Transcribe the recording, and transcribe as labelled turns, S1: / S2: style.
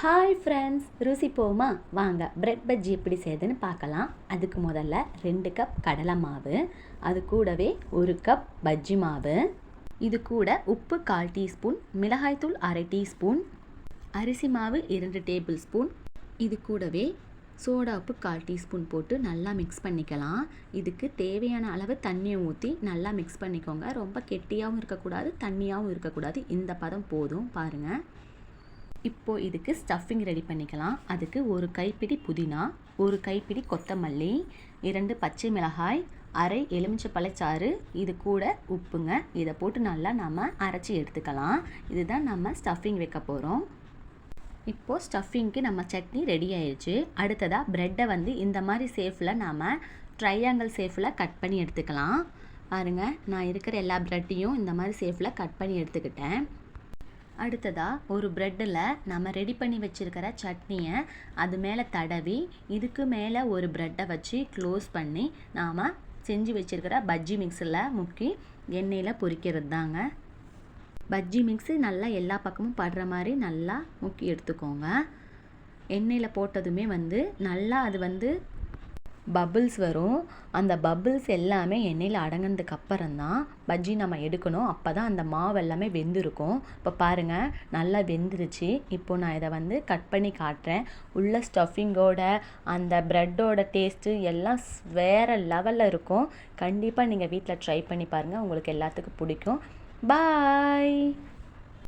S1: Hi friends ருசி போமா? வாங்க பிரெட் பஜ்ஜி எப்படி செய்யுதுன்னு பார்க்கலாம். அதுக்கு முதல்ல ரெண்டு கப் கடலை மாவு அது கூடவே ஒரு கப் பஜ்ஜி மாவு. இது கூட உப்பு கால் டீஸ்பூன் மிளகாய்த்தூள் அரை டீஸ்பூன் அரிசி மாவு இரண்டு டேபிள் ஸ்பூன் இது கூடவே சோடா உப்பு கால் டீஸ்பூன் போட்டு நல்லா மிக்ஸ் பண்ணிக்கலாம். இதுக்கு தேவையான அளவு தண்ணியை ஊற்றி நல்லா மிக்ஸ் பண்ணிக்கோங்க. ரொம்ப கெட்டியாகவும் இருக்கக்கூடாது தண்ணியாகவும் இருக்கக்கூடாது. இந்த பதம் போதும் பாருங்கள் இப்போது இதுக்கு ஸ்டஃபிங் ரெடி பண்ணிக்கலாம். அதுக்கு ஒரு கைப்பிடி புதினா ஒரு கைப்பிடி கொத்தமல்லி இரண்டு பச்சை மிளகாய் அரை எலுமிச்சை எலுமிச்சப்பழச்சாறு இது கூட உப்புங்க. இதை போட்டு நல்லா நம்ம அரைச்சி எடுத்துக்கலாம். இதுதான் நம்ம ஸ்டஃபிங் வைக்க போகிறோம் இப்போது ஸ்டஃபிங்க்கு நம்ம சட்னி ரெடி ஆயிடுச்சு அடுத்ததாக ப்ரெட்டை வந்து இந்த மாதிரி சேஃபில் நாம் ட்ரையாங்கிள் சேஃபில் கட் பண்ணி எடுத்துக்கலாம். பாருங்கள் நான் இருக்கிற எல்லா ப்ரெட்டையும் இந்த மாதிரி சேஃபில் கட் பண்ணி எடுத்துக்கிட்டேன். அடுத்ததாக ஒரு ப்ரெட்டில் நம்ம ரெடி பண்ணி வச்சுருக்கிற சட்னியை அது மேலே தடவி இதுக்கு மேலே ஒரு ப்ரெட்டை வச்சு க்ளோஸ் பண்ணி நாம் செஞ்சு வச்சுருக்கிற பஜ்ஜி மிக்ஸில் முக்கி எண்ணெயில் பொரிக்கிறது தாங்க பஜ்ஜி மிக்ஸு நல்லா எல்லா பக்கமும் படுற மாதிரி நல்லா முக்கி எடுத்துக்கோங்க. எண்ணெயில் போட்டதுமே வந்து நல்லா அது வந்து பபுள்ஸ் வரும். அந்த பபுள்ஸ் எல்லாமே எண்ணெயில் அடங்கினதுக்கு அப்புறம் தான் பஜ்ஜி நம்ம எடுக்கணும். அப்போ தான் அந்த மாவு எல்லாமே வெந்திருக்கும். இப்போ பாருங்கள் நல்லா வெந்துருச்சு. இப்போது நான் இதை வந்து கட் பண்ணி காட்டுறேன். உள்ள ஸ்டஃபிங்கோட அந்த ப்ரெட்டோட டேஸ்ட்டு எல்லாம் வேறு லெவலில் இருக்கும். கண்டிப்பாக நீங்கள் வீட்டில் ட்ரை பண்ணி பாருங்கள் உங்களுக்கு எல்லாத்துக்கும் பிடிக்கும். பாய்